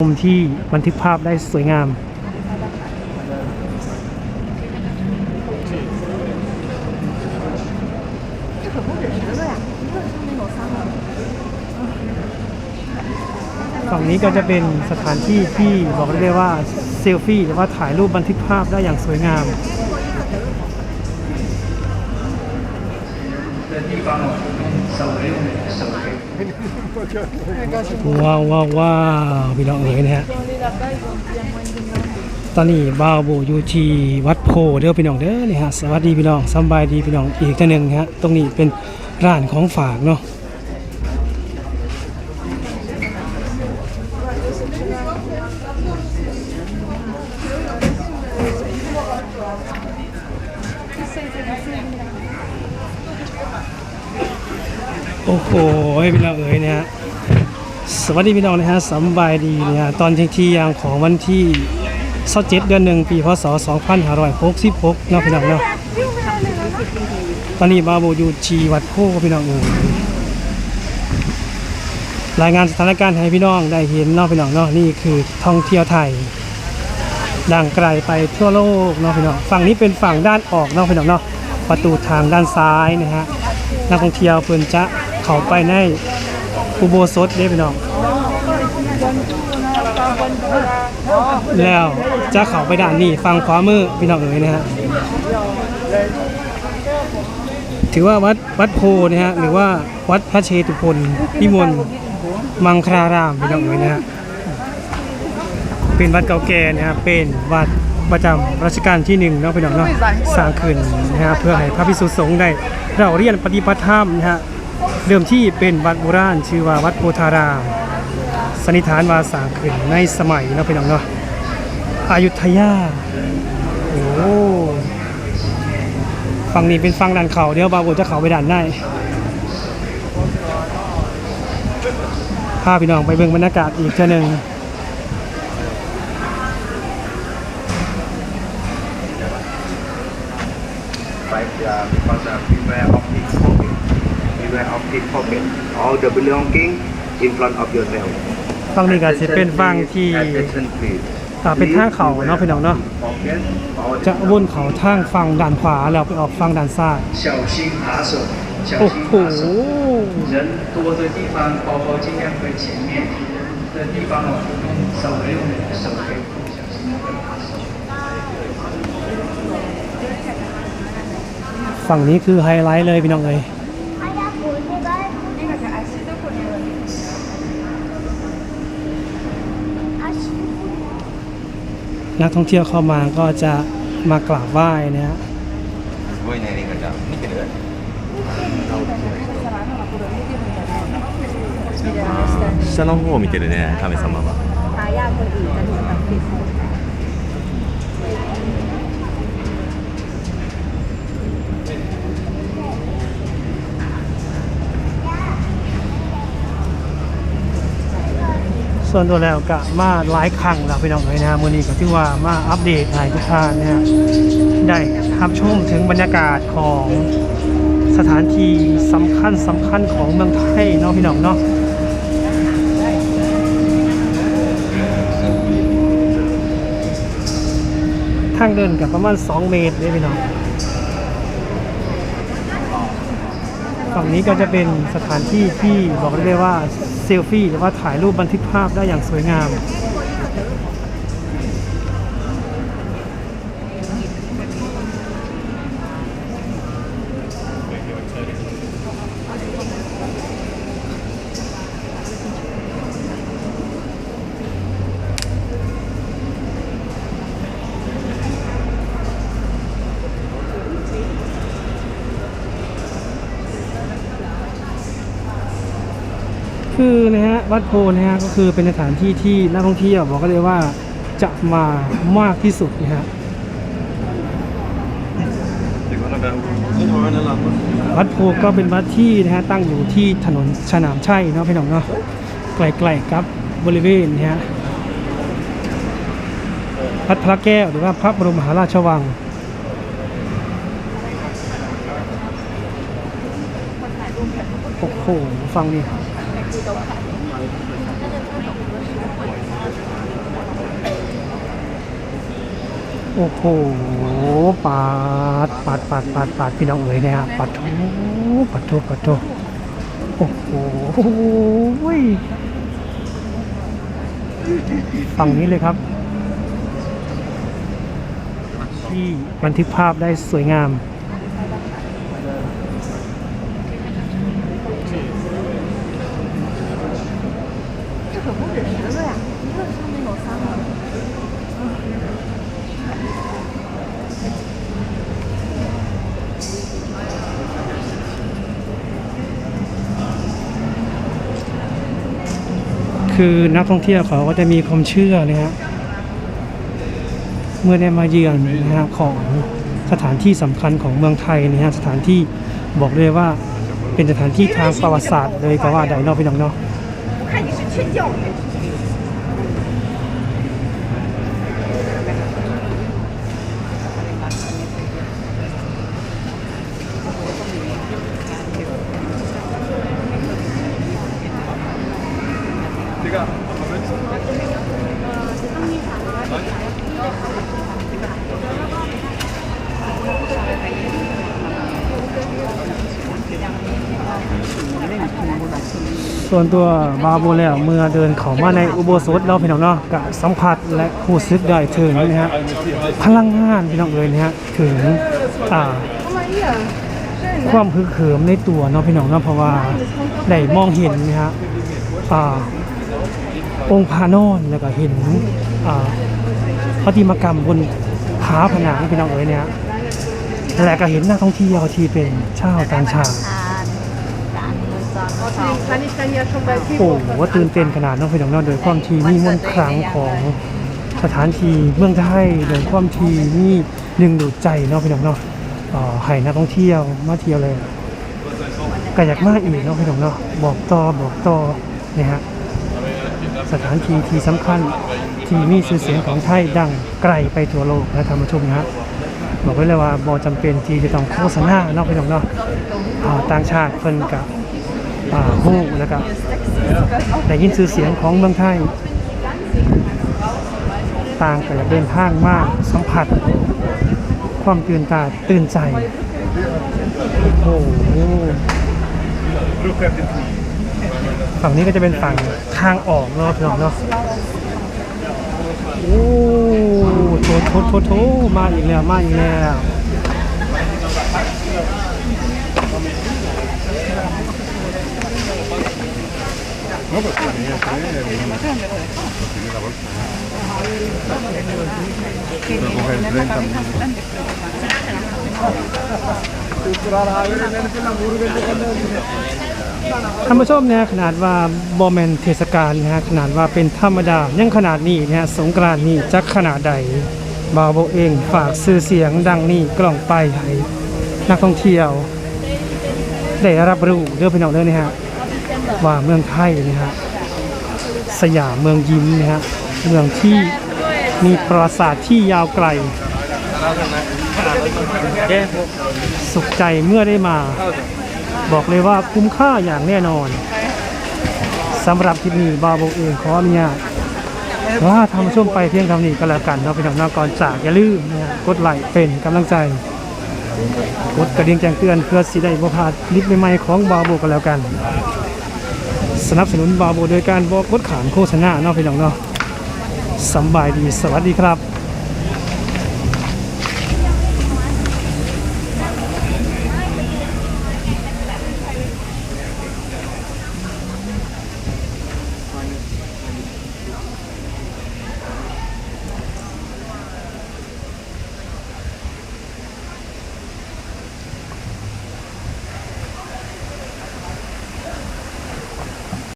มุมที่บันทึกภาพได้สวยงาม ฝั่งนี้ก็จะเป็นสถานที่ที่บอกได้เลยว่าเซลฟี่หรือว่าถ่ายรูปบันทึกภาพได้อย่างสวยงาม ว้าวว้าวว้าวพี่น้องเอ๋ยนะฮะตอนนี้บ่าวโบอยู่ที่วัดโพเด้อพี่น้องเด้อนี่ฮะสวัสดีพี่น้องสบายดีพี่น้องอีกท่านหนึ่งฮะตรงนี้เป็นร้านของฝากเนาะ โอ้โหพี่น้องเอ๋ยนะฮะสวัสดีพี่น้องนะฮะสบายดีนะฮะตอนเที่ยงที่ยงของวันที่27เดือนหนึ่งปีพศ2566เนาะพี่น้องเนาะตอนนี้บาโบอยู่ชีวัดโพพี่น้องเอ๋ยรายงานสถานการณ์ให้พี่น้องได้เห็นเนาะพี่น้องเนาะนี่คือท่องเที่ยวไทยดังไกลไปทั่วโลกเนาะพี่น้องฝั่งนี้เป็นฝั่งด้านออกเนาะพี่น้องเนาะประตูทางด้านซ้ายนะฮะนักท่องเที่ยวเพิ่นจะ เขาไปในอุโบสถเด้พี่น้อง แล้วจะเขาไปด้านนี้ฟังขวามือพี่น้องเอ๋ยนะฮะถือว่าวัดวัดโพนะฮะหรือว่าวัดพระเชตุพนพิมลมังคลารามพี่น้องเอ๋ยนะฮะเป็นวัดเก่าแก่นะฮะเป็นวัดประจำรัชกาลที่หนึ่งเนาะพี่น้องเนาะสร้างขึ้นนะฮะเพื่อให้พระภิกษุสงฆ์ได้เราเรียนปฏิบัติธรรมนะฮะ เดิมที่เป็นวัดโบราณชื่อว่าวัดโพธารามสนนิษฐานว่าสร้างขึ้นในสมัยเนาะพี่น้องเนาะอยุธยาโอ้ฝั่งนี้เป็นฝั่งด้านเขาเดี๋ยวบาบุจะเขาไปด้านในพาพี่น้องไปเบิ่งบรรยากาศอีกเท่านึง right uh, because uh, beware of pickpocket everywhere of pickpocket all the belonging in front of yourself ฟังนี่ก็จะเป็นฟังที่เป็นทางเขาเนาะพี่น้องเนาะจะวนเขาทางฝั่งด้านขวาแล้วไปออกฝั่งด้านซ้ายโอ้โหฝั่งนี้คือไฮไลท์เลยพี่น้องเอ้ย นักท่องเที่ยวเข้ามาก็จะมากราบไหว้นะฮะ すごいね、リンカちゃん。見てる下の方を見てるね、神様は。 ทายาทคนอื่นจะถูกตัดสิน ส่วนตัวแล้วก็มาหลายครั้งแล้วพี่น้องเอ้ยนะมือนี้ก็ถือว่ามาอัปเดตให้ทุกท่านนะฮะได้รับชมถึงบรรยากาศของสถานที่สำคัญสำคัญของเมืองไทยเนาะพี่น้องเนาะทางเดินกับประมาณ 2 เมตรเลยพี่น้อง ฝั่งนี้ก็จะเป็นสถานที่ที่บอกได้เลยว่าเซลฟี่หรือว่าถ่ายรูปบันทึกภาพได้อย่างสวยงาม คือนะฮะวัดโพนะฮะก็คือเป็นสถานที่ที่นักท่องเที่ยวบอกกันเลยว่าจะมามากที่สุดนะฮะวัดโพก็เป็นวัดที่นะฮะตั้งอยู่ที่ถนนสนามชัยเนาะพี่น้องเนาะไกลๆกับบริเวณนะฮะวัดพระแก้วหรือว่าพระบรมมหาราชวังโอ้โหฟังนี่ โอ้โหปาดปาดปาดปาดปาดพี่น้องเอ๋ยเนี่รับปาดโถปาดโถปาดโถโอ้โหฝั่งนี้เลยครับ ที่บันทึกภาพได้สวยงาม คือนักท่องเที่ยวเขาก็จะมีความเชื่อนะฮะเมื่อได้มาเยือนนะฮะของสถานที่สำคัญของเมืองไทยนะฮะสถานที่บอกเลยว่าเป็นสถานที่ทางประวัติศาสตร์เลยก็ว่าได้นอกไปน้องเนาะ ส่วนตัวบาโบแล้วเมื่อเดินเข้ามาในอุโบสถเราพี่น้องเนาะก็สัมผัสและผู้ซึกได้ถึงนะฮะพลังงานพี่น้องเลยนะฮะถึงอ่าความคือเขิมในตัวเนาะพี่น้องเนาะเพราะว่าได้มองเห็นนะฮะอ่า องค์พระนอนแล้วก็เห็นประติมากรรมบนผาผนังพี่น้องเอ๋ยเนี่ยและก็เห็นนักท่องเที่ยวที่เป็นชาวต่างชาติโอ้โหว่าตื่นเต้นขนาดน้องพี่น้องนาะโดยความที่นี่มันต์ขลังของสถานที่เมืองไทยโดยความที่นี่ดึงดูดใจเนาะพี่น้องเนาะเอ่อให้นักท่องเที่ยวมาเที่ยวเลยก็อยากมาอีกเนาะพี่น้องเนาะบอกต่อบอกต่อนะฮะ สถานที่ที่สำคัญที่มีชื่อเสียงของไทยดังไกลไปทั่วโลกนะท่านผู้ชมนะบอกไว้เลยว่าบอจำเป็นที่จะต้องโฆษณาเนาะพี่น้องเนาะต่างชาติเพิ่นกับฮู้แล้วก็ได้ยินชื่อเสียงของเมืองไทย ต่างก็อยากเดินทางมากสัมผัส ความตื่นตาตื่นใจโอ้โห ฝั่งนี้ก็จะเป็นฝั่งทางออกเนาะพี่น้องเนาะโอ้โถโถโถโถมาอีกแล้วมาอีกแล้ว ท่านผู้ชมเนี่ยขนาดว่าบอแมนเทศกาลนะฮะขนาดว่าเป็นธรรมดายังขนาดนี้นะฮะสงกรานต์นี้จักขนาดใดบาวโบเองฝากซื้อเสียงดังนี้กล่องไปให้นักท่องเที่ยว ได้รับรู้เรื่องพี่น้องเรื่องนี้ฮะว่าเมืองไทยนะฮะสยามเมืองยิ้มนะฮะเมืองที่มีประวัติศาสตร์ที่ยาวไกล สุขใจเมื่อได้มา บอกเลยว่าคุ้มค่าอย่างแน่นอนสำหรับคลิปนี้บาโบเองขออนุญาตว่าทำช่วงไปเพียงเท่านี้ก็แล้วกันเราะเป็นน้องก่อนจากอย่าลืมนะกดไลค์เป็นกำลังใจกดกระดิ่งแจ้งเตือนเพื่อสิได้บ่พลาดคลิปใหม่ๆของบาโบก็แล้วกัน สนับสนุนบาโบโดยการบอกกดขานโฆษณาเนาะพี่น้องเนาะสบายดีสวัสดีครับ